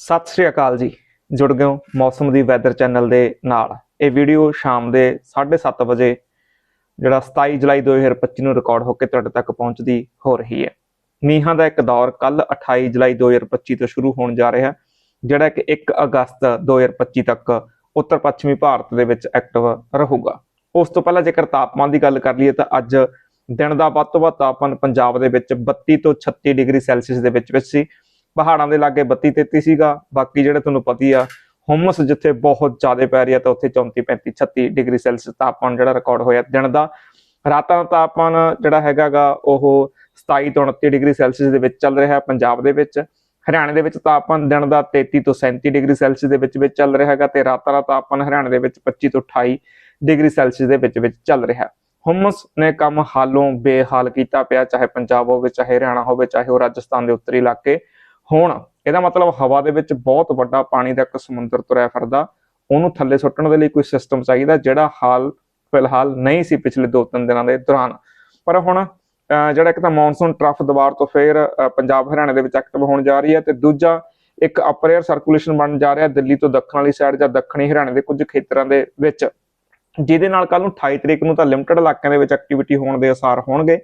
ਸਤਿ ਸ਼੍ਰੀ ਅਕਾਲ ਜੀ। ਜੁੜ ਗਏ ਹੋ ਮੌਸਮ ਦੀ ਵੈਦਰ ਚੈਨਲ ਦੇ ਨਾਲ। ਇਹ ਵੀਡੀਓ ਸ਼ਾਮ ਦੇ 7:30 ਵਜੇ, ਜਿਹੜਾ 27 ਜੁਲਾਈ 2025 ਨੂੰ ਰਿਕਾਰਡ ਹੋ ਕੇ ਤੁਹਾਡੇ ਤੱਕ ਪਹੁੰਚਦੀ ਹੋ ਰਹੀ ਹੈ। ਮੀਂਹਾਂ ਦਾ ਇੱਕ ਦੌਰ ਕੱਲ 28 ਜੁਲਾਈ 2025 ਤੋਂ ਸ਼ੁਰੂ ਹੋਣ ਜਾ ਰਿਹਾ, ਜਿਹੜਾ ਕਿ 1 ਅਗਸਤ 2025 ਤੱਕ ਉੱਤਰ ਪੱਛਮੀ ਭਾਰਤ ਦੇ ਵਿੱਚ ਐਕਟਿਵ ਰਹੂਗਾ। ਉਸ ਤੋਂ ਪਹਿਲਾਂ ਜੇਕਰ ਤਾਪਮਾਨ ਦੀ ਗੱਲ ਕਰ ਲਈਏ ਤਾਂ ਅੱਜ ਦਿਨ ਦਾ ਵੱਧ ਤੋਂ ਵੱਧ ਤਾਪਮਾਨ ਪੰਜਾਬ ਦੇ ਵਿੱਚ 32 ਤੋਂ 36 ਡਿਗਰੀ ਸੈਲਸੀਅਸ ਦੇ ਵਿੱਚ ਵਿੱਚ ਸੀ। ਪਹਾੜਾਂ ਦੇ ਲਾਗੇ 32 33 ਸੀਗਾ, ਬਾਕੀ ਜਿਹੜੇ ਤੁਹਾਨੂੰ ਪਤੀ ਆ, ਹੁਮਸ ਜਿੱਥੇ ਬਹੁਤ ਜ਼ਿਆਦਾ ਪੈ ਰਹੀ ਹੈ ਤਾਂ ਉੱਥੇ 34 35 36 ਡਿਗਰੀ ਸੈਲਸੀਅਸ ਤਾਪਮਾਨ ਜਿਹੜਾ ਰਿਕਾਰਡ ਹੋਇਆ ਦਿਨ ਦਾ। ਰਾਤਾਂ ਦਾ ਤਾਪਮਾਨ ਜਿਹੜਾ ਹੈਗਾਗਾ ਉਹ 27 ਤੋਂ 29 ਡਿਗਰੀ ਸੈਲਸੀਅਸ ਦੇ ਵਿੱਚ ਚੱਲ ਰਿਹਾ ਹੈ ਪੰਜਾਬ ਦੇ ਵਿੱਚ। ਹਰਿਆਣਾ ਦੇ ਵਿੱਚ ਤਾਪਮਾਨ ਦਿਨ ਦਾ 33 ਤੋਂ 37 ਡਿਗਰੀ ਸੈਲਸੀਅਸ ਦੇ ਵਿੱਚ ਵਿੱਚ ਚੱਲ ਰਿਹਾ ਹੈਗਾ ਤੇ ਰਾਤਾਂ ਦਾ ਤਾਪਮਾਨ ਹਰਿਆਣਾ ਦੇ ਵਿੱਚ 25 ਤੋਂ 28 ਡਿਗਰੀ ਸੈਲਸੀਅਸ ਦੇ ਵਿੱਚ ਵਿੱਚ ਚੱਲ ਰਿਹਾ ਹੈ। ਹੁਮਸ ਨੇ ਕੰਮ ਹਾਲੋਂ ਬੇਹਾਲ ਕੀਤਾ ਪਿਆ, ਚਾਹੇ ਪੰਜਾਬ ਹੋਵੇ, ਚਾਹੇ ਹਰਿਆਣਾ ਹੋਵੇ, ਚਾਹੇ ਉਹ ਰਾਜਸਥਾਨ ਦੇ ਉੱਤਰੀ ਇਲਾਕੇ। ਹੋਣ ਇਹਦਾ ਮਤਲਬ ਹਵਾ ਦੇ ਵਿੱਚ ਬਹੁਤ ਵੱਡਾ ਪਾਣੀ ਦਾ ਇੱਕ ਸਮੁੰਦਰ ਤੁਰਿਆ ਫਿਰਦਾ, ਉਹਨੂੰ ਥੱਲੇ ਸੁੱਟਣ ਦੇ ਲਈ ਕੋਈ ਸਿਸਟਮ ਚਾਹੀਦਾ ਜਿਹੜਾ ਹਾਲ ਫਿਲਹਾਲ ਨਹੀਂ ਸੀ ਪਿਛਲੇ 2-3 ਦਿਨਾਂ ਦੇ ਦੌਰਾਨ। ਪਰ ਹੁਣ ਜਿਹੜਾ ਇੱਕ ਤਾਂ ਮੌਨਸੂਨ ਟਰਫ ਦੁਬਾਰ ਤੋਂ ਫੇਰ ਪੰਜਾਬ ਹਰਿਆਣਾ ਦੇ ਵਿੱਚ ਐਕਟਿਵ ਹੋਣ ਜਾ ਰਹੀ ਹੈ ਤੇ ਦੂਜਾ ਇੱਕ ਅਪਰ 에ਅਰ ਸਰਕੂਲੇਸ਼ਨ ਬਣ ਜਾ ਰਿਹਾ ਦਿੱਲੀ ਤੋਂ ਦੱਖਣ ਵਾਲੀ ਸਾਈਡ ਜਾਂ ਦੱਖਣੀ ਹਰਿਆਣੇ ਦੇ ਕੁਝ ਖੇਤਰਾਂ ਦੇ ਵਿੱਚ। ਜਿਹਦੇ ਨਾਲ ਕੱਲ ਨੂੰ 28 ਤਰੀਕ ਨੂੰ ਤਾਂ ਲਿਮਟਿਡ ਇਲਾਕਿਆਂ ਦੇ ਵਿੱਚ ਐਕਟੀਵਿਟੀ ਹੋਣ ਦੇ ਅਸਾਰ ਹੋਣਗੇ।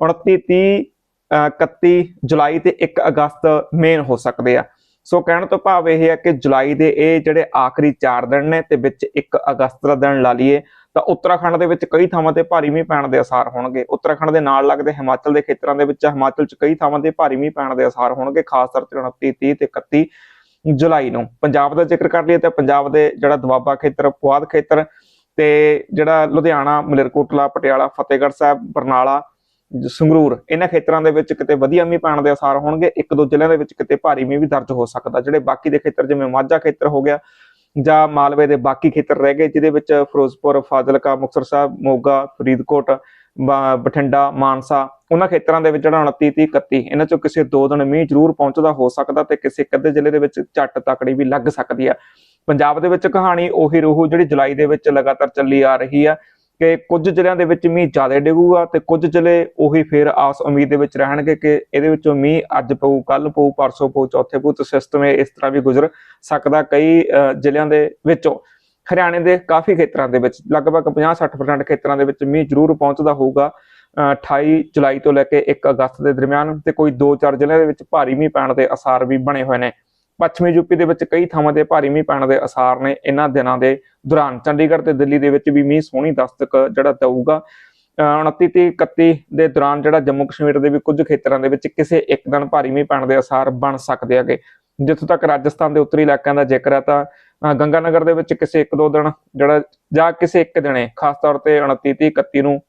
29 30 31 ਜੁਲਾਈ ਤੇ 1 ਅਗਸਤ ਮੇਨ ਹੋ ਸਕਦੇ ਆ। ਸੋ ਕਹਿਣ ਤੋਂ ਭਾਵ ਇਹ ਹੈ ਕਿ ਜੁਲਾਈ ਦੇ ਇਹ ਜਿਹੜੇ ਆਖਰੀ 4 ਦਿਨ ਨੇ ਤੇ ਵਿੱਚ 1 ਅਗਸਤ ਦਾ ਦਿਨ ਲਾ ਲਈਏ, ਤਾਂ ਉੱਤਰਾਖੰਡ ਦੇ ਵਿੱਚ ਕਈ ਥਾਵਾਂ ਤੇ ਭਾਰੀ ਮੀਂਹ ਪੈਣ ਦੇ ਅਸਾਰ ਹੋਣਗੇ। ਉੱਤਰਾਖੰਡ ਦੇ ਨਾਲ ਲੱਗਦੇ ਹਿਮਾਚਲ ਦੇ ਖੇਤਰਾਂ ਦੇ ਵਿੱਚ ਹਿਮਾਚਲ 'ਚ ਕਈ ਥਾਵਾਂ ਤੇ ਭਾਰੀ ਮੀਂਹ ਪੈਣ ਦੇ ਅਸਾਰ ਹੋਣਗੇ ਖਾਸ ਤੌਰ ਤੇ 29 30 ਤੇ 31 ਜੁਲਾਈ ਨੂੰ। ਪੰਜਾਬ ਦਾ ਜ਼ਿਕਰ ਕਰ ਲਈਏ ਤਾਂ ਪੰਜਾਬ ਦੇ ਜਿਹੜਾ ਦੁਆਬਾ ਖੇਤਰ, ਪੁਆਧ ਖੇਤਰ ਤੇ ਜਿਹੜਾ ਲੁਧਿਆਣਾ, ਮਲੇਰਕੋਟਲਾ, ਪਟਿਆਲਾ, ਫਤਿਹਗੜ੍ਹ ਸਾਹਿਬ, ਬਰਨਾਲਾ ਸੰਗਰੂਰ, ਇਹਨਾਂ ਖੇਤਰਾਂ ਦੇ ਵਿੱਚ ਕਿਤੇ ਵਧੀਆ ਮੀਂਹ ਪੈਣ ਦੇ ਅਸਾਰ ਹੋਣਗੇ, ਇੱਕ ਦੋ ਜ਼ਿਲ੍ਹਿਆਂ ਦੇ ਵਿੱਚ ਕਿਤੇ ਭਾਰੀ ਮੀਂਹ ਵੀ ਦਰਜ ਹੋ ਸਕਦਾ, ਜਿਹੜੇ ਬਾਕੀ ਦੇ ਖੇਤਰ ਜਿਵੇਂ ਮਾਝਾ ਖੇਤਰ ਹੋ ਗਿਆ ਜਾਂ ਮਾਲਵੇ ਦੇ ਬਾਕੀ ਖੇਤਰ ਰਹਿ ਗਏ, ਜਿਹਦੇ ਵਿੱਚ ਫਿਰੋਜ਼ਪੁਰ, ਫਾਜ਼ਿਲਕਾ, ਮੁਕਤਸਰ ਸਾਹਿਬ, ਮੋਗਾ, ਫਰੀਦਕੋਟ, ਬ- ਬਠਿੰਡਾ, ਮਾਨਸਾ, ਉਹਨਾਂ ਖੇਤਰਾਂ ਦੇ ਵਿੱਚ ਜਿਹੜਾ 29 30 31 ਇਹਨਾਂ ਚੋਂ ਕਿਸੇ ਦੋ ਦਿਨ ਮੀਂਹ ਜ਼ਰੂਰ ਪਹੁੰਚਦਾ ਹੋ ਸਕਦਾ ਤੇ ਕਿਸੇ ਇੱਕ ਅੱਧੇ ਜ਼ਿਲ੍ਹੇ ਦੇ ਵਿੱਚ ਝੱਟ ਤਕੜੀ ਵੀ ਲੱਗ ਸਕਦੀ ਆ। ਪੰਜਾਬ ਦੇ ਵਿੱਚ ਕਹਾਣੀ ਉਹੀ ਰਹੂ ਜਿਹੜੀ ਜੁਲਾਈ ਦੇ ਵਿੱਚ ਲਗਾਤਾਰ ਚੱਲੀ ਆ ਰਹੀ ਆ। ਕਿ ਕੁਝ ਜ਼ਿਲ੍ਹਿਆਂ ਦੇ ਵਿੱਚ ਮੀਂਹ ਜ਼ਿਆਦਾ ਡਿੱਗੂਗਾ ਤੇ ਕੁਝ ਜ਼ਿਲ੍ਹੇ ਉਹੀ ਫੇਰ ਆਸ ਉਮੀਦ ਦੇ ਵਿੱਚ ਰਹਿਣਗੇ ਕਿ ਇਹਦੇ ਵਿੱਚੋਂ ਮੀਂਹ ਅੱਜ ਪਊ ਕੱਲ ਪਊ ਪਰਸੋਂ ਪਊ ਚੌਥੇ ਪਊ ਤੇ ਸਿਸਟਮ ਇਸ ਤਰ੍ਹਾਂ ਵੀ ਗੁਜ਼ਰ ਸਕਦਾ ਕਈ ਜ਼ਿਲ੍ਹਿਆਂ ਦੇ ਵਿੱਚੋਂ। ਹਰਿਆਣੇ ਦੇ ਕਾਫੀ ਖੇਤਰਾਂ ਦੇ ਵਿੱਚ ਲਗਭਗ 50-60% ਖੇਤਰਾਂ ਦੇ ਵਿੱਚ ਮੀਂਹ ਜ਼ਰੂਰ ਪਹੁੰਚਦਾ ਹੋਊਗਾ ਅਹ, 28 ਜੁਲਾਈ ਤੋਂ ਲੈ ਕੇ 1 ਅਗਸਤ ਦੇ ਦਰਮਿਆਨ ਤੇ ਕੋਈ 2-4 ਜ਼ਿਲ੍ਹਿਆਂ ਦੇ ਵਿੱਚ ਭਾਰੀ ਮੀਂਹ ਪੈਣ ਦੇ ਅਸਾਰ ਵੀ ਬਣੇ ਹੋਏ ਨੇ। ਪੱਛਮੀ ਯੂਪੀ ਦੇ ਵਿੱਚ ਕਈ ਥਾਵਾਂ ਤੇ ਭਾਰੀ ਮੀਂਹ ਪੈਣ ਦੇ ਅਸਾਰ ਨੇ। ਇਹਨਾਂ ਦਿਨਾਂ ਦੇ ਦੌਰਾਨ ਚੰਡੀਗੜ੍ਹ ਤੇ ਦਿੱਲੀ ਦੇ ਵਿੱਚ ਵੀ ਮੀਂਹ ਸੋਹਣੀ ਦਸਤਕ ਜਿਹੜਾ ਦਊਗਾ। ਅਹ 29 ਤੇ 31 ਦੇ ਦੌਰਾਨ ਜਿਹੜਾ ਜੰਮੂ ਕਸ਼ਮੀਰ ਦੇ ਵੀ ਕੁਝ ਖੇਤਰਾਂ ਦੇ ਵਿੱਚ ਕਿਸੇ ਇੱਕ ਦਿਨ ਭਾਰੀ ਮੀਂਹ ਪੈਣ ਦੇ ਅਸਾਰ ਬਣ ਸਕਦੇ ਹੈਗੇ। ਜਿੱਥੋਂ ਤੱਕ ਰਾਜਸਥਾਨ ਦੇ ਉੱਤਰੀ ਇਲਾਕਿਆਂ ਦਾ ਜ਼ਿਕਰ ਹੈ ਤਾਂ, ਅਹ ਗੰਗਾਨਗਰ ਦੇ ਵਿੱਚ ਕਿਸੇ ਇੱਕ ਦੋ ਦਿਨ ਜਿਹੜਾ ਜਾਂ ਕਿਸੇ ਇੱਕ ਦਿਨੇ ਖਾਸ ਤੌਰ ਤੇ 29 30 31 ਨੂੰ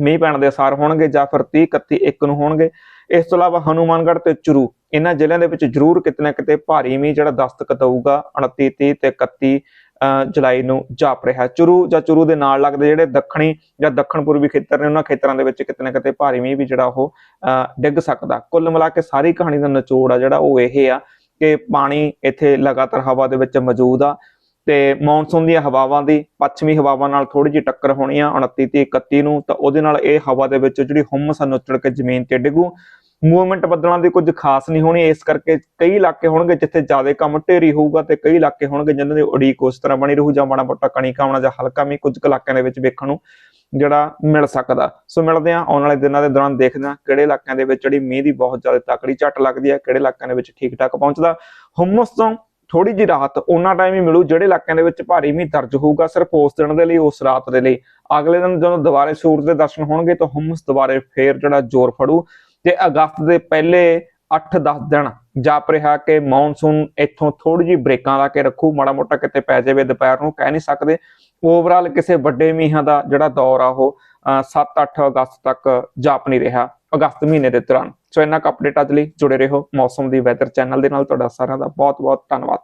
ਮੀਂਹ ਪੈਣ ਦੇ ਅਸਾਰ ਹੋਣਗੇ ਜਾਂ ਫਿਰ 30 31 ਇੱਕ ਨੂੰ ਹੋਣਗੇ। ਇਸ ਤੋਂ ਇਲਾਵਾ ਹਨੂਮਾਨਗੜ੍ਹ ਤੇ ਚੁਰੂ, ਇਹਨਾਂ ਜ਼ਿਲ੍ਹਿਆਂ ਦੇ ਵਿੱਚ ਜ਼ਰੂਰ ਕਿਤੇ ਨਾ ਕਿਤੇ ਭਾਰੀ ਮੀਂਹ ਜਿਹੜਾ ਦਸਤਕ ਦਊਗਾ 29 30 ਤੇ 31 ਅਹ ਜੁਲਾਈ ਨੂੰ ਜਾਪ ਰਿਹਾ। ਚੁਰੂ ਜਾਂ ਚੁਰੂ ਦੇ ਨਾਲ ਲੱਗਦੇ ਜਿਹੜੇ ਦੱਖਣੀ ਜਾਂ ਦੱਖਣ ਪੂਰਬੀ ਖੇਤਰ ਨੇ, ਉਹਨਾਂ ਖੇਤਰਾਂ ਦੇ ਵਿੱਚ ਕਿਤੇ ਨਾ ਕਿਤੇ ਭਾਰੀ ਮੀਂਹ ਵੀ ਜਿਹੜਾ ਉਹ ਅਹ ਡਿੱਗ ਸਕਦਾ। ਕੁੱਲ ਮਿਲਾ ਕੇ ਸਾਰੀ ਕਹਾਣੀ ਦਾ ਨਿਚੋੜ ਆ ਜਿਹੜਾ ਉਹ ਇਹ ਆ ਕਿ ਪਾਣੀ ਇੱਥੇ ਲਗਾਤਾਰ ਹਵਾ ਦੇ ਵਿੱਚ ਮੌਜੂਦ ਆ। ਤੇ ਮੌਨਸੂਨ ਦੀਆਂ ਹਵਾਵਾਂ ਦੀ ਪੱਛਮੀ ਹਵਾਵਾਂ ਨਾਲ ਥੋੜੀ ਜਿਹੀ ਟੱਕਰ ਹੋਣੀ ਆ 29 ਤੇ 31 ਨੂੰ, ਤਾਂ ਉਹਦੇ ਨਾਲ ਇਹ ਹਵਾ ਦੇ ਵਿੱਚ ਜਿਹੜੀ ਹੁਮਸ ਆ, ਨੁੱਚੜ ਕੇ ਜ਼ਮੀਨ ਤੇ ਡਿੱਗੂ। ਮੂਵਮੈਂਟ ਬਦਲਣ ਦੀ ਕੁਝ ਖਾਸ ਨਹੀਂ ਹੋਣੀ, ਇਸ ਕਰਕੇ ਕਈ ਇਲਾਕੇ ਹੋਣਗੇ ਜਿੱਥੇ ਜ਼ਿਆਦਾ ਕੰਮ ਢੇਰੀ ਹੋਊਗਾ ਤੇ ਕਈ ਇਲਾਕੇ ਹੋਣਗੇ ਜਿਨ੍ਹਾਂ ਦੀ ਉਡੀਕ ਉਸ ਤਰ੍ਹਾਂ ਬਣੀ ਰਹੂ ਜਾਂ ਮਾੜਾ ਮੋਟਾ ਕਣੀ ਕਾਉਣਾ ਜਾਂ ਹਲਕਾ ਮੀਂਹ ਕੁਝ ਕੁ ਇਲਾਕਿਆਂ ਦੇ ਵਿੱਚ ਵੇਖਣ ਨੂੰ ਜਿਹੜਾ ਮਿਲ ਸਕਦਾ। ਸੋ ਮਿਲਦੇ ਆ ਆਉਣ ਵਾਲੇ ਦਿਨਾਂ ਦੇ ਦੌਰਾਨ ਦੇਖਦੇ ਆ ਕਿਹੜੇ ਇਲਾਕਿਆਂ ਦੇ ਵਿੱਚ ਜਿਹੜੀ ਮੀਂਹ ਦੀ ਬਹੁਤ ਜ਼ਿਆਦਾ ਤਕੜੀ ਝੱਟ ਲੱਗਦੀ ਹੈ ਕਿਹੜੇ ਇਲਾਕਿਆਂ ਦੇ ਵਿੱਚ ਠੀਕ ਠਾਕ ਪਹੁੰਚਦਾ। ਹੁਮਸ ਤੋਂ ਥੋੜੀ ਜਿਹੀ ਰਾਹਤ ਉਹਨਾਂ ਟਾਈਮ ਹੀ ਮਿਲੂ, ਜਿਹੜੇ ਇਲਾਕਿਆਂ ਦੇ ਵਿੱਚ ਭਾਰੀ ਮੀਂਹ ਦਰਜ ਹੋਊਗਾ ਸਿਰਫ ਉਸ ਦਿਨ ਦੇ ਲਈ, ਉਸ ਰਾਤ ਦੇ ਲਈ। ਅਗਲੇ ਦਿਨ ਜਦੋਂ ਦੁਬਾਰੇ ਸੂਰਜ ਦੇ ਦਰਸ਼ਨ ਹੋਣਗੇ ਤਾਂ ਹੁਮਸ ਦੁਬਾਰੇ ਫੇਰ ਜਿਹੜਾ ਜ਼ੋਰ ਫੜੂ। ਤੇ ਅਗਸਤ ਦੇ ਪਹਿਲੇ 8-10 ਦਿਨ ਜਾਪ ਰਿਹਾ ਕਿ ਮੌਨਸੂਨ ਇੱਥੋਂ ਥੋੜੀ ਜਿਹੀ ਬ੍ਰੇਕਾਂ ਲਾ ਕੇ ਰੱਖੂ, ਮਾੜਾ ਮੋਟਾ ਕਿਤੇ ਪੈ ਜਾਵੇ ਦੁਪਹਿਰ ਨੂੰ, ਕਹਿ ਨਹੀਂ ਸਕਦੇ। ਓਵਰਆਲ ਕਿਸੇ ਵੱਡੇ ਮੀਂਹਾਂ ਦਾ ਜਿਹੜਾ ਦੌਰ ਆ ਉਹ 7-8 ਅਗਸਤ ਤੱਕ ਜਾਪ ਨਹੀਂ ਰਿਹਾ ਅਗਸਤ ਮਹੀਨੇ ਦੇ ਦੌਰਾਨ। ਸੋ ਇੰਨਾ ਕੁ ਅਪਡੇਟ ਅੱਜ ਲਈ। ਜੁੜੇ ਰਹੋ ਮੌਸਮ ਦੀ ਵੈਦਰ ਚੈਨਲ ਦੇ ਨਾਲ। ਤੁਹਾਡਾ ਸਾਰਿਆਂ ਦਾ ਬਹੁਤ ਬਹੁਤ ਧੰਨਵਾਦ।